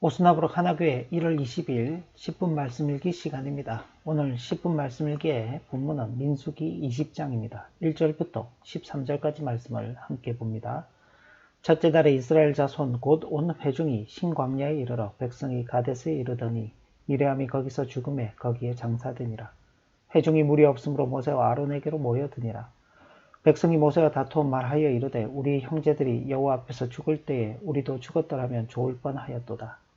오스나브로 하나교회 1월 20일 10분 말씀 읽기 시간입니다. 오늘 10분 말씀 읽기의 본문은 민수기 20장입니다. 1절부터 13절까지 말씀을 함께 봅니다. 첫째 달에 이스라엘 자손 곧 온 회중이 신광야에 이르러 백성이 가데스에 이르더니 미레암이 거기서 죽음에 거기에 장사되니라. 회중이 물이 없으므로 모세와 아론에게로 모여드니라. 백성이 모세와 다투어 말하여 이르되 우리 형제들이 여호와 앞에서 죽을 때에 우리도 죽었더라면 좋을 뻔하였도다.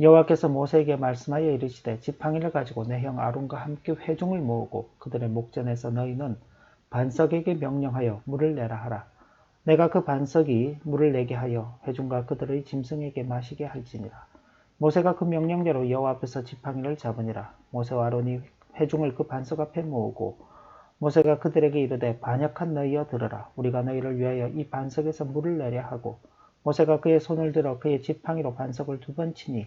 여호와께서 모세에게 말씀하여 이르시되 지팡이를 가지고 내 형 아론과 함께 회중을 모으고 그들의 목전에서 너희는 반석에게 명령하여 물을 내라 하라. 내가 그 반석이 물을 내게 하여 회중과 그들의 짐승에게 마시게 할지니라. 모세가 그 명령대로 여호와 앞에서 지팡이를 잡으니라. 모세와 아론이 회중을 그 반석 앞에 모으고 모세가 그들에게 이르되 반역한 너희여 들으라. 우리가 너희를 위하여 이 반석에서 물을 내려 하고 모세가 그의 손을 들어 그의 지팡이로 반석을 두 번 치니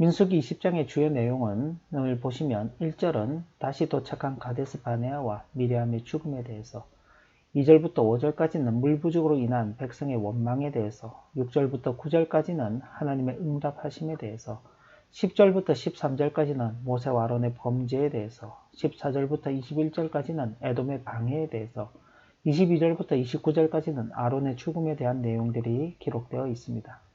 민수기 20장의 주요 내용은 을 보시면 1절은 다시 도착한 가데스 바네아와 미리암의 죽음에 대해서 2절부터 5절까지는 물 부족으로 인한 백성의 원망에 대해서 6절부터 9절까지는 하나님의 응답하심에 대해서 10절부터 13절까지는 모세와 아론의 범죄에 대해서 14절부터 21절까지는 에돔의 방해에 대해서 22절부터 29절까지는 아론의 죽음에 대한 내용들이 기록되어 있습니다.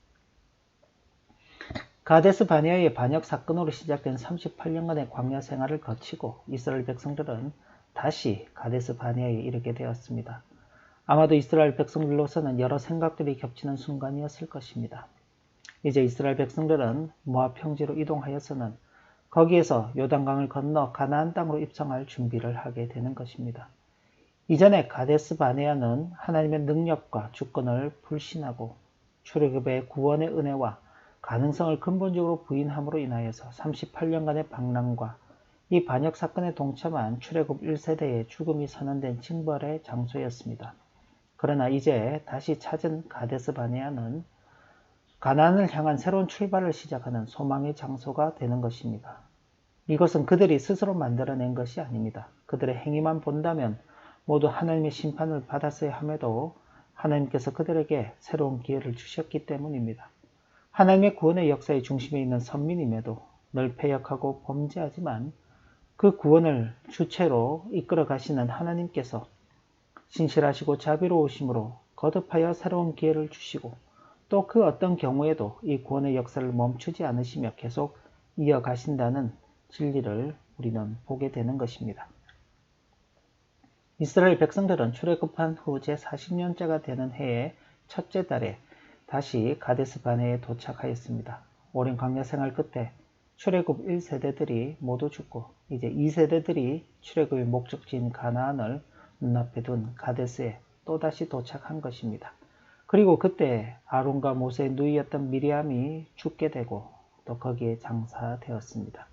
가데스 바니아의 반역 사건으로 시작된 38년간의 광야 생활을 거치고 이스라엘 백성들은 다시 가데스 바니아에 이르게 되었습니다. 아마도 이스라엘 백성들로서는 여러 생각들이 겹치는 순간이었을 것입니다. 이제 이스라엘 백성들은 모압 평지로 이동하여서는 거기에서 요단강을 건너 가나안 땅으로 입성할 준비를 하게 되는 것입니다. 이전에 가데스 바네아는 하나님의 능력과 주권을 불신하고 출애굽의 구원의 은혜와 가능성을 근본적으로 부인함으로 인하여서 38년간의 방랑과 이 반역 사건에 동참한 출애굽 1세대의 죽음이 선언된 징벌의 장소였습니다. 그러나 이제 다시 찾은 가데스 바네아는 가난을 향한 새로운 출발을 시작하는 소망의 장소가 되는 것입니다. 이것은 그들이 스스로 만들어낸 것이 아닙니다. 그들의 행위만 본다면 모두 하나님의 심판을 받았어야 함에도 하나님께서 그들에게 새로운 기회를 주셨기 때문입니다. 하나님의 구원의 역사의 중심에 있는 선민임에도 늘 패역하고 범죄하지만 그 구원을 주체로 이끌어 가시는 하나님께서 신실하시고 자비로우심으로 거듭하여 새로운 기회를 주시고 또 그 어떤 경우에도 이 구원의 역사를 멈추지 않으시며 계속 이어가신다는 진리를 우리는 보게 되는 것입니다. 이스라엘 백성들은 출애굽한 후 제 40년째가 되는 해의 첫째 달에 다시 가데스 바네에 도착하였습니다. 오랜 광야 생활 끝에 출애굽 1세대들이 모두 죽고 이제 2세대들이 출애굽의 목적지인 가나안을 눈앞에 둔 가데스에 또다시 도착한 것입니다. 그리고 그때 아론과 모세의 누이였던 미리암이 죽게 되고 또 거기에 장사되었습니다.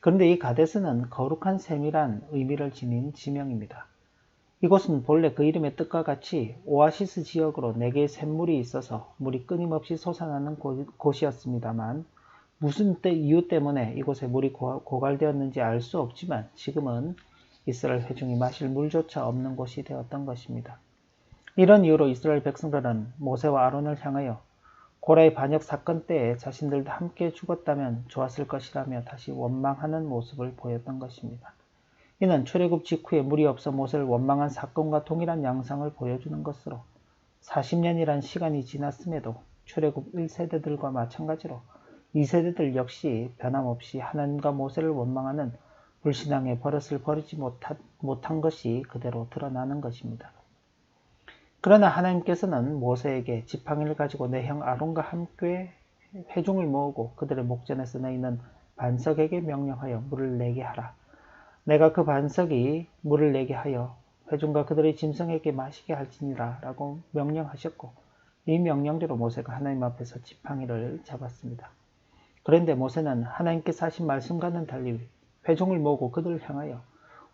그런데 이 가데스는 거룩한 셈이란 의미를 지닌 지명입니다. 이곳은 본래 그 이름의 뜻과 같이 오아시스 지역으로 네 개의 샘물이 있어서 물이 끊임없이 솟아나는 곳 이었습니다만 무슨 때, 이유 때문에 이곳에 물이 고갈되었는지 알 수 없지만 지금은 이스라엘 회중이 마실 물조차 없는 곳이 되었던 것입니다. 이런 이유로 이스라엘 백성들은 모세와 아론을 향하여 고라의 반역 사건 때에 자신들도 함께 죽었다면 좋았을 것이라며 다시 원망하는 모습을 보였던 것입니다. 이는 출애굽 직후에 물이 없어 모세를 원망한 사건과 동일한 양상을 보여주는 것으로 40년이란 시간이 지났음에도 출애굽 1세대들과 마찬가지로 2세대들 역시 변함없이 하나님과 모세를 원망하는 불신앙의 버릇을 버리지 못한, 못한 것이 그대로 드러나는 것입니다. 그러나 하나님께서는 모세에게 지팡이를 가지고 내 형 아론과 함께 회중을 모으고 그들의 목전에 서내 있는 반석에게 명령하여 물을 내게 하라. 내가 그 반석이 물을 내게 하여 회중과 그들의 짐승에게 마시게 할지니라 라고 명령하셨고 이 명령대로 모세가 하나님 앞에서 지팡이를 잡았습니다. 그런데 모세는 하나님께서 하신 말씀과는 달리 회중을 모으고 그들을 향하여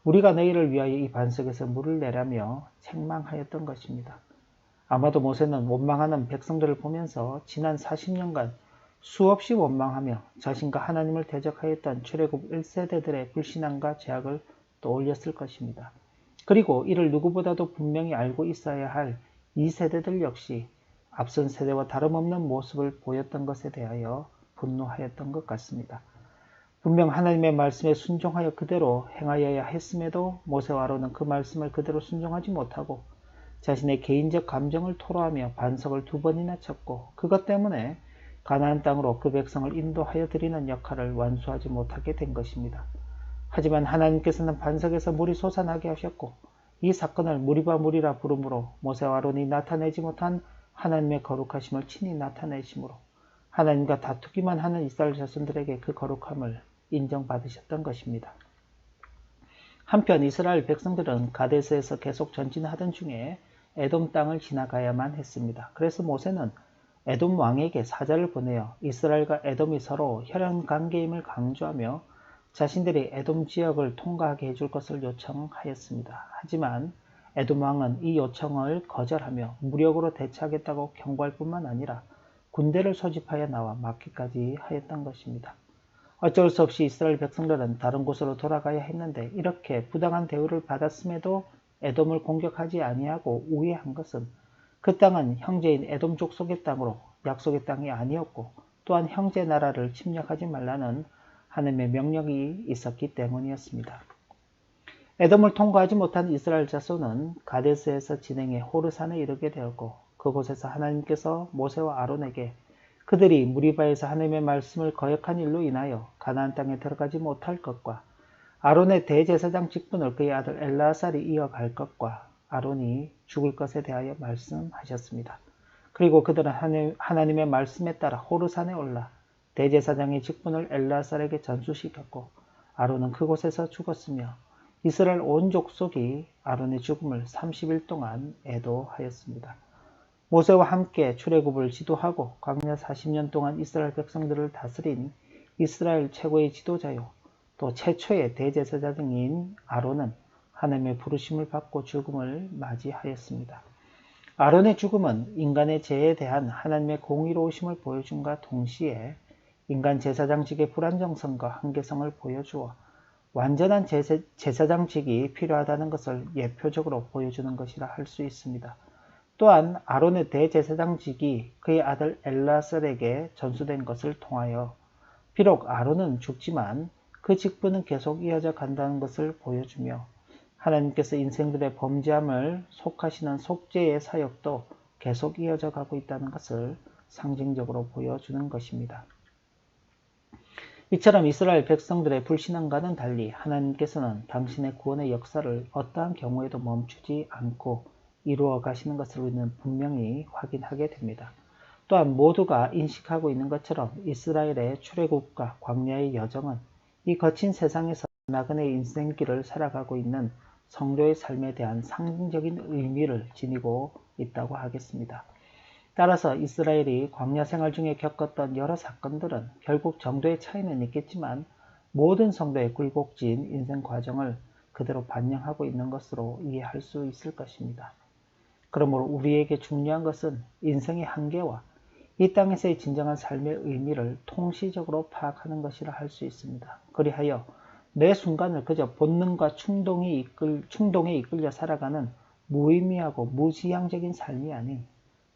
우리가 너희를 위하여 이 반석에서 물을 내라며 책망하였던 것입니다. 아마도 모세는 원망하는 백성들을 보면서 지난 40년간 수없이 원망하며 자신과 하나님을 대적하였던 출애굽 1세대들의 불신앙과 죄악을 떠올렸을 것입니다. 그리고 이를 누구보다도 분명히 알고 있어야 할이 세대들 역시 앞선 세대와 다름없는 모습을 보였던 것에 대하여 분노하였던 것 같습니다. 분명 하나님의 말씀에 순종하여 그대로 행하여야 했음에도 모세와 아론은 그 말씀을 그대로 순종하지 못하고 자신의 개인적 감정을 토로하며 반석을 두 번이나 쳤고 그것 때문에 가나안 땅으로 그 백성을 인도하여 드리는 역할을 완수하지 못하게 된 것입니다. 하지만 하나님께서는 반석에서 물이 솟아나게 하셨고 이 사건을 무리바 물이라 부르므로 모세와 아론이 나타내지 못한 하나님의 거룩하심을 친히 나타내심으로 하나님과 다투기만 하는 이스라엘 자손들에게 그 거룩함을 인정받으셨던 것입니다. 한편 이스라엘 백성들은 가데스에서 계속 전진하던 중에 에돔 땅을 지나가야만 했습니다. 그래서 모세는 에돔 왕에게 사자를 보내어 이스라엘과 에돔이 서로 혈연 관계임을 강조하며 자신들이 에돔 지역을 통과하게 해줄 것을 요청하였습니다. 하지만 에돔 왕은 이 요청을 거절하며 무력으로 대처하겠다고 경고할 뿐만 아니라 군대를 소집하여 나와 막기까지 하였던 것입니다. 어쩔 수 없이 이스라엘 백성들은 다른 곳으로 돌아가야 했는데 이렇게 부당한 대우를 받았음에도 에돔을 공격하지 아니하고 우회한 것은 그 땅은 형제인 에돔 족 속의 땅으로 약속의 땅이 아니었고 또한 형제 나라를 침략하지 말라는 하나님의 명령이 있었기 때문이었습니다. 에돔을 통과하지 못한 이스라엘 자손은 가데스에서 진행해 호르산에 이르게 되었고 그곳에서 하나님께서 모세와 아론에게 그들이 무리바에서 하나님의 말씀을 거역한 일로 인하여 가나안 땅에 들어가지 못할 것과 아론의 대제사장 직분을 그의 아들 엘라살이 이어갈 것과 아론이 죽을 것에 대하여 말씀하셨습니다. 그리고 그들은 하나님의 말씀에 따라 호르산에 올라 대제사장의 직분을 엘라살에게 전수시켰고 아론은 그곳에서 죽었으며 이스라엘 온 족속이 아론의 죽음을 30일 동안 애도하였습니다. 모세와 함께 출애굽을 지도하고 광야 40년 동안 이스라엘 백성들을 다스린 이스라엘 최고의 지도자요 또 최초의 대제사장인 아론은 하나님의 부르심을 받고 죽음을 맞이하였습니다. 아론의 죽음은 인간의 죄에 대한 하나님의 공의로우심을 보여준과 동시에 인간 제사장직의 불안정성과 한계성을 보여주어 완전한 제사, 제사 장직이 필요하다는 것을 예표적으로 보여주는 것이라 할 수 있습니다. 또한 아론의 대제사장직이 그의 아들 엘라셀에게 전수된 것을 통하여 비록 아론은 죽지만 그 직분은 계속 이어져 간다는 것을 보여주며 하나님께서 인생들의 범죄함을 속하시는 속죄의 사역도 계속 이어져 가고 있다는 것을 상징적으로 보여주는 것입니다. 이처럼 이스라엘 백성들의 불신앙과는 달리 하나님께서는 당신의 구원의 역사를 어떠한 경우에도 멈추지 않고 이루어 가시는 것을 우리는 분명히 확인하게 됩니다. 또한 모두가 인식하고 있는 것처럼 이스라엘의 출애굽과 광야의 여정은 이 거친 세상에서 나그네 인생길을 살아가고 있는 성도의 삶에 대한 상징적인 의미를 지니고 있다고 하겠습니다. 따라서 이스라엘이 광야 생활 중에 겪었던 여러 사건들은 결국 정도의 차이는 있겠지만 모든 성도의 굴곡진 인생 과정을 그대로 반영하고 있는 것으로 이해할 수 있을 것입니다. 그러므로 우리에게 중요한 것은 인생의 한계와 이 땅에서의 진정한 삶의 의미를 통시적으로 파악하는 것이라 할 수 있습니다. 그리하여 매 순간을 그저 본능과 충동이 이끌, 충동에 이끌려 살아가는 무의미하고 무지향적인 삶이 아닌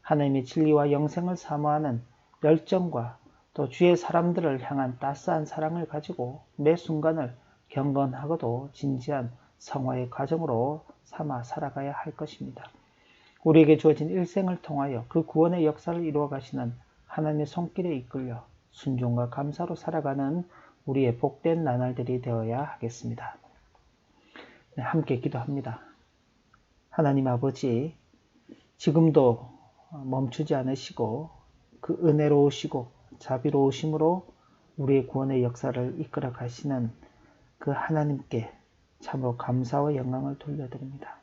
하나님의 진리와 영생을 사모하는 열정과 또 주의 사람들을 향한 따스한 사랑을 가지고 매 순간을 경건하고도 진지한 성화의 과정으로 삼아 살아가야 할 것입니다. 우리에게 주어진 일생을 통하여 그 구원의 역사를 이루어 가시는 하나님의 손길에 이끌려 순종과 감사로 살아가는 우리의 복된 나날들이 되어야 하겠습니다. 네, 함께 기도합니다. 하나님 아버지, 지금도 멈추지 않으시고 그 은혜로우시고 자비로우심으로 우리의 구원의 역사를 이끌어 가시는 그 하나님께 참으로 감사와 영광을 돌려드립니다.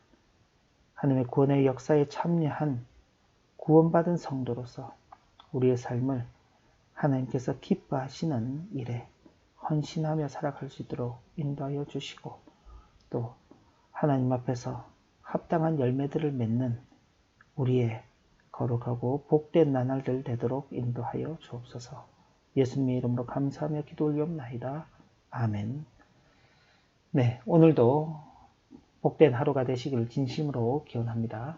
하나님의 구원의 역사에 참여한 구원받은 성도로서 우리의 삶을 하나님께서 기뻐하시는 일에 헌신하며 살아갈 수 있도록 인도하여 주시고 또 하나님 앞에서 합당한 열매들을 맺는 우리의 거룩하고 복된 나날들 되도록 인도하여 주옵소서. 예수님의 이름으로 감사하며 기도 올리옵나이다. 아멘. 네, 오늘도 복된 하루가 되시길 진심으로 기원합니다.